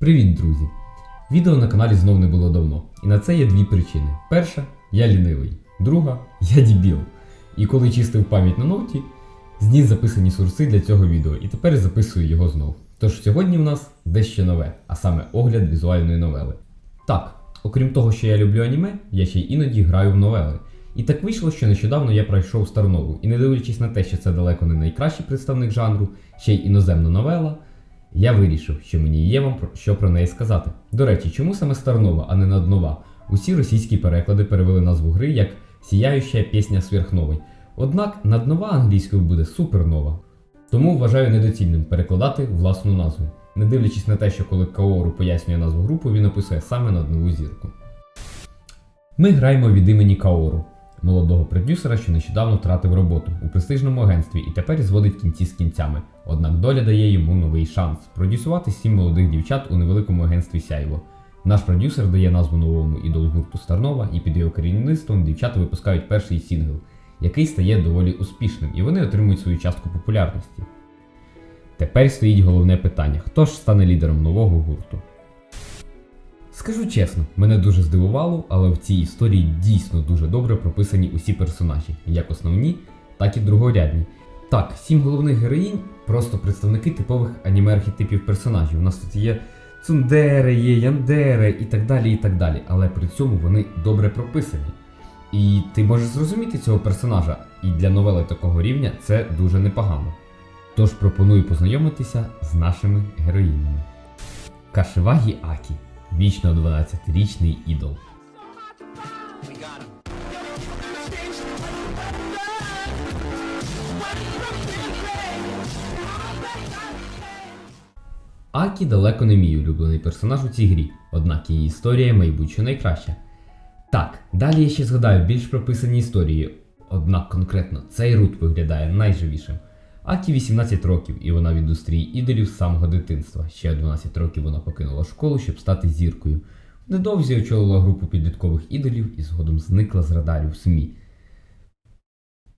Привіт, друзі! Відео на каналі знов не було давно. І на це є дві причини. Перша, я лінивий. Друга, я дібіл. І коли чистив пам'ять на ноуті, зніс записані сурси для цього відео, і тепер записую його знов. Тож сьогодні в нас дещо нове, а саме огляд візуальної новели. Так, окрім того, що я люблю аніме, я ще й іноді граю в новели. І так вийшло, що нещодавно я пройшов Старнову, і не дивлячись на те, що це далеко не найкращий представник жанру, ще й іноземна новела, я вирішив, що мені є вам що про неї сказати. До речі, чому саме Старнова, а не Наднова? Усі російські переклади перевели назву гри як Сіяюча пісня сверхновий. Однак наднова англійською буде супернова. Тому вважаю недоцільним перекладати власну назву, не дивлячись на те, що коли Каору пояснює назву групи, він описує саме наднову зірку. Ми граємо від імені Каору, молодого продюсера, що нещодавно втратив роботу у престижному агентстві і тепер зводить кінці з кінцями. Однак доля дає йому новий шанс продюсувати сім молодих дівчат у невеликому агентстві Сяйво. Наш продюсер дає назву новому ідолу гурту Старнова, і під його керівництвом дівчата випускають перший сінгл, який стає доволі успішним, і вони отримують свою частку популярності. Тепер стоїть головне питання: хто ж стане лідером нового гурту? Скажу чесно, мене дуже здивувало, але в цій історії дійсно дуже добре прописані усі персонажі, як основні, так і другорядні. Так, сім головних героїнь просто представники типових аніме-архетипів персонажів. У нас тут є цундери, є яндери і так далі, і так далі. Але при цьому вони добре прописані. І ти можеш зрозуміти цього персонажа, і для новели такого рівня це дуже непогано. Тож пропоную познайомитися з нашими героїнями. Кашевагі Акі, вічно 12-річний ідол. Акі далеко не мій улюблений персонаж у цій грі, однак її історія, мабуть, найкраща. Так, далі я ще згадаю більш прописані історії, однак конкретно цей рут виглядає найживішим. Акі 18 років, і вона в індустрії ідолів з самого дитинства. Ще 12 років вона покинула школу, щоб стати зіркою. Недовзі очолила групу підліткових ідолів і згодом зникла з радарів СМІ.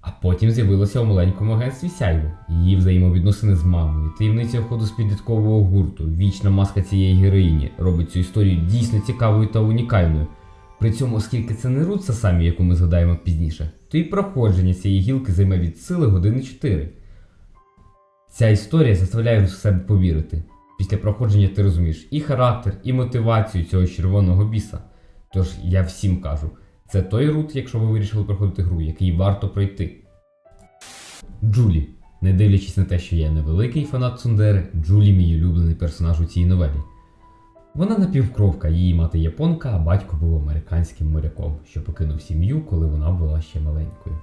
А потім з'явилася у маленькому агентстві Сяйво, її взаємовідносини з мамою, таємниця входу з підліткового гурту, вічна маска цієї героїні робить цю історію дійсно цікавою та унікальною. При цьому, оскільки це не Рут самі, яку ми згадаємо пізніше, то і проходження цієї гілки займе від сили години 4. Ця історія заставляє в себе повірити. Після проходження ти розумієш і характер, і мотивацію цього червоного біса. Тож я всім кажу, це той рут, якщо ви вирішили проходити гру, який варто пройти. Джулі. Не дивлячись на те, що я невеликий фанат Цундери, Джулі мій улюблений персонаж у цій новелі. Вона напівкровка, її мати японка, а батько був американським моряком, що покинув сім'ю, коли вона була ще маленькою.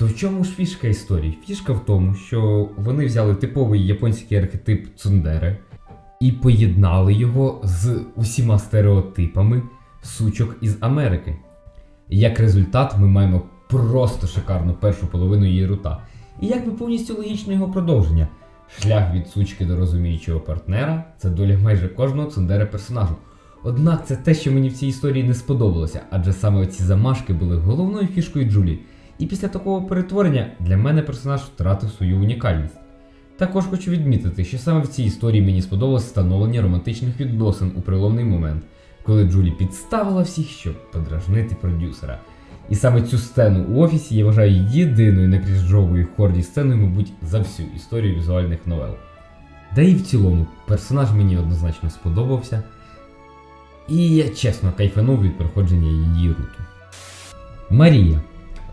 То в чому ж фішка історії? Фішка в тому, що вони взяли типовий японський архетип Цундери і поєднали його з усіма стереотипами сучок із Америки. Як результат, ми маємо просто шикарну першу половину її рута. І якби повністю логічно його продовження. Шлях від сучки до розуміючого партнера це доля майже кожного цундера персонажу. Однак це те, що мені в цій історії не сподобалося, адже саме ці замашки були головною фішкою Джулі. І після такого перетворення для мене персонаж втратив свою унікальність. Також хочу відмітити, що саме в цій історії мені сподобалось встановлення романтичних відносин у приломний момент, коли Джулі підставила всіх, щоб подражнити продюсера. І саме цю сцену у офісі я вважаю єдиною некріжовою хорді сценою, мабуть, за всю історію візуальних новел. Да і в цілому, персонаж мені однозначно сподобався, і я чесно кайфанув від проходження її руту. Марія.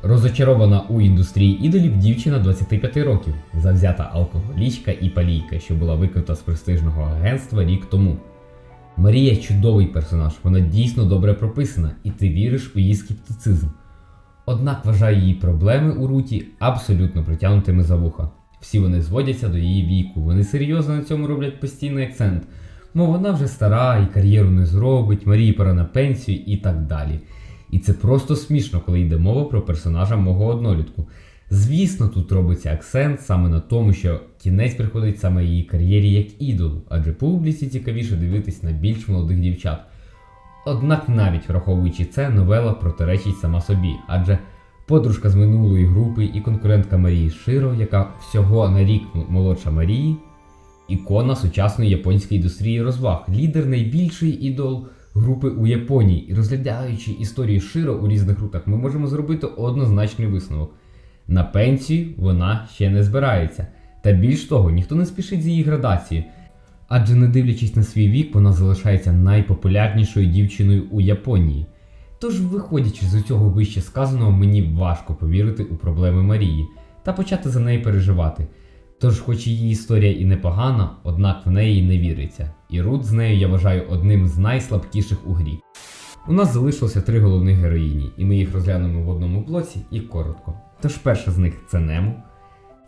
Розочарована у індустрії ідолів дівчина 25 років, завзята алкоголічка і палійка, що була викрита з престижного агентства рік тому. Марія чудовий персонаж, вона дійсно добре прописана, і ти віриш у її скептицизм. Однак вважаю її проблеми у руті абсолютно притягнутими за вуха. Всі вони зводяться до її віку, вони серйозно на цьому роблять постійний акцент. Мов вона вже стара і кар'єру не зробить, Марії пора на пенсію і так далі. І це просто смішно, коли йде мова про персонажа мого однолітку. Звісно, тут робиться акцент саме на тому, що кінець приходить саме її кар'єрі як ідолу, адже публіці цікавіше дивитись на більш молодих дівчат. Однак, навіть враховуючи це, новела протиречить сама собі, адже подружка з минулої групи і конкурентка Марії Широ, яка всього на рік молодша Марії, ікона сучасної японської індустрії розваг, лідер найбільший ідол групи у Японії. І розглядаючи історії Широ у різних рутах, ми можемо зробити однозначний висновок. На пенсію вона ще не збирається. Та більш того, ніхто не спішить з її градацією. Адже не дивлячись на свій вік, вона залишається найпопулярнішою дівчиною у Японії. Тож, виходячи з усього вище сказаного, мені важко повірити у проблеми Марії та почати за неї переживати. Тож, хоч її історія і непогана, однак в неї не віриться. І Рут з нею я вважаю одним з найслабкіших у грі. У нас залишилося три головних героїні, і ми їх розглянемо в одному блоці і коротко. Тож перша з них це Нему.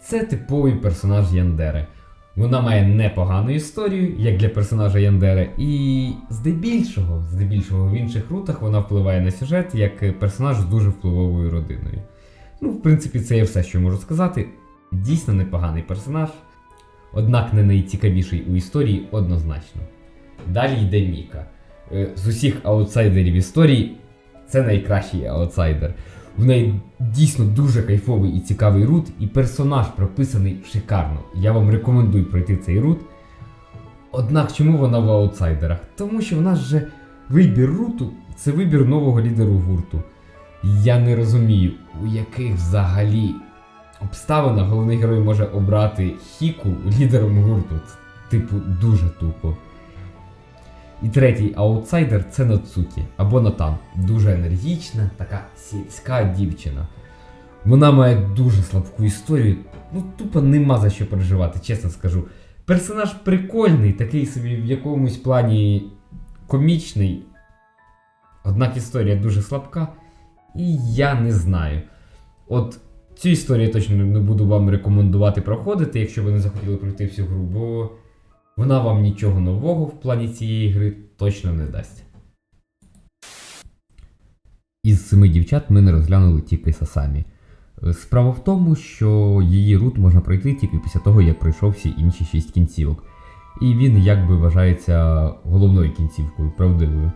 Це типовий персонаж Яндери. Вона має непогану історію, як для персонажа Яндери, і здебільшого, здебільшого в інших рутах вона впливає на сюжет як персонаж з дуже впливовою родиною. Ну, в принципі, це є все, що можу сказати. Дійсно непоганий персонаж, однак не найцікавіший у історії однозначно. Далі йде Міка. Е, З усіх аутсайдерів історії це найкращий аутсайдер. В неї дійсно дуже кайфовий і цікавий рут, і персонаж прописаний шикарно. Я вам рекомендую пройти цей рут. Однак чому вона в аутсайдерах? Тому що в нас же вибір руту це вибір нового лідеру гурту. Я не розумію, у яких взагалі обставинах головний герой може обрати Хіку лідером гурту. Типу, дуже тупо. І третій аутсайдер це Нацукі або Натан. Дуже енергічна, така сільська дівчина. Вона має дуже слабку історію. Ну, тупо нема за що переживати, чесно скажу. Персонаж прикольний, такий собі в якомусь плані комічний. Однак історія дуже слабка. І я не знаю. От цю історію точно не буду вам рекомендувати проходити, якщо ви не захотіли пройти всю гру, бо вона вам нічого нового в плані цієї гри точно не дасть. Із семи дівчат ми не розглянули тільки Сасамі. Справа в тому, що її рут можна пройти тільки після того, як пройшов всі інші шість кінцівок. І він якби вважається головною кінцівкою, правдивою.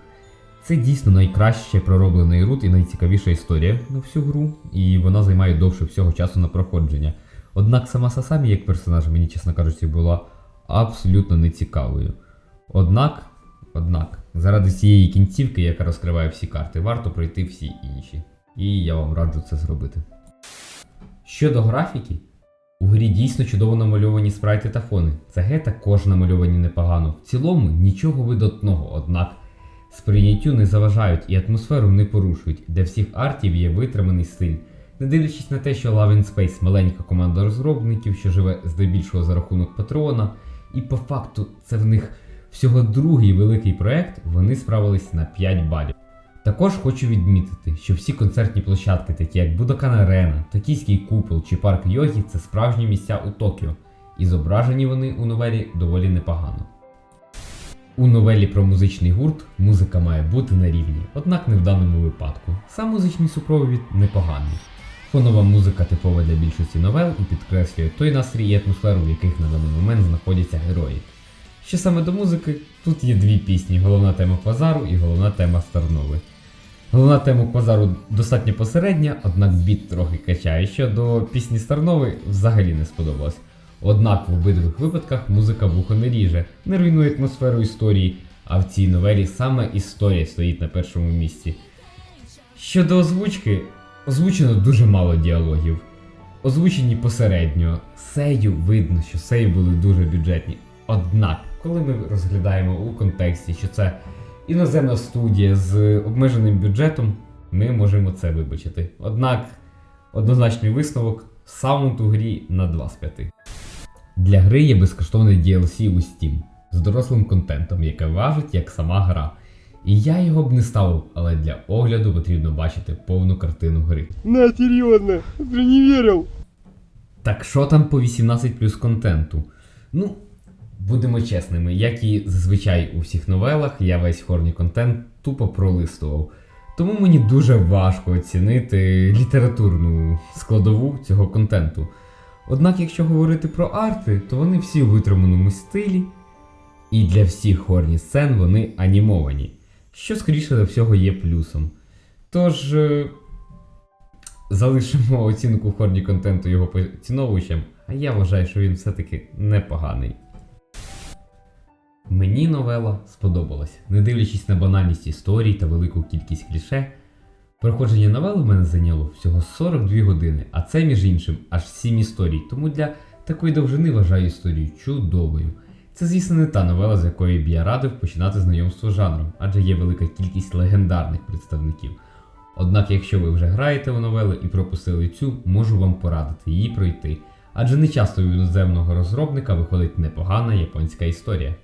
Це дійсно найкраще пророблений рут і найцікавіша історія на всю гру, і вона займає довше всього часу на проходження. Однак сама Сасамі як персонаж, мені, чесно кажучи, була абсолютно нецікавою. Однак, однак, заради цієї кінцівки, яка розкриває всі карти, варто пройти всі інші. І я вам раджу це зробити. Щодо графіки, у грі дійсно чудово намальовані спрайти та фони. CG також намальовані непогано. В цілому нічого видатного, однак сприйняттю не заважають і атмосферу не порушують. Для всіх артів є витриманий стиль. Не дивлячись на те, що Love in Space маленька команда розробників, що живе здебільшого за рахунок Патрона, і по факту це в них всього другий великий проект, вони справились на 5 балів. Також хочу відмітити, що всі концертні площадки, такі як Будокан Арена, Токійський купол чи парк йогі, це справжні місця у Токіо, і зображені вони у новелі доволі непогано. У новелі про музичний гурт музика має бути на рівні, однак не в даному випадку. Сам музичний супровід непоганий. Фонова музика типова для більшості новел і підкреслює той настрій і атмосферу, в яких на даний момент знаходяться герої. Що саме до музики, тут є дві пісні: головна тема Квазару і головна тема Старнови. Головна тема Квазару достатньо посередня, однак біт трохи качає. Що до пісні Старнови взагалі не сподобалось. Однак в обидвих випадках музика вухо не ріже, не руйнує атмосферу історії, а в цій новелі саме історія стоїть на першому місці. Щодо озвучки, озвучено дуже мало діалогів. Озвучені посередньо. Сею видно, що сеї були дуже бюджетні. Однак, коли ми розглядаємо у контексті, що це іноземна студія з обмеженим бюджетом, ми можемо це вибачити. Однак, однозначний висновок саунд у грі на 2 з 5. Для гри є безкоштовний DLC у Steam з дорослим контентом, яке важить як сама гра. І я його б не ставив, але для огляду потрібно бачити повну картину гри. На, серьезно, ты не верил. Так що там по 18 плюс контенту? Ну, будемо чесними, як і зазвичай у всіх новелах, я весь хорні контент тупо пролистував. Тому мені дуже важко оцінити літературну складову цього контенту. Однак, якщо говорити про арти, то вони всі у витриманому стилі, і для всіх хорні сцен вони анімовані, що скоріше за всього є плюсом. Тож. е, залишимо оцінку хорні контенту його поціновувачам, а я вважаю, що він все-таки непоганий. Мені новела сподобалась. Не дивлячись на банальність історій та велику кількість кліше, проходження новели в мене зайняло всього 42 години, а це, між іншим, аж 7 історій. Тому для такої довжини вважаю історію чудовою. Це, звісно, не та новела, з якої б я радив починати знайомство з жанром, адже є велика кількість легендарних представників. Однак, якщо ви вже граєте у новели і пропустили цю, можу вам порадити її пройти. Адже не часто у іноземного розробника виходить непогана японська історія.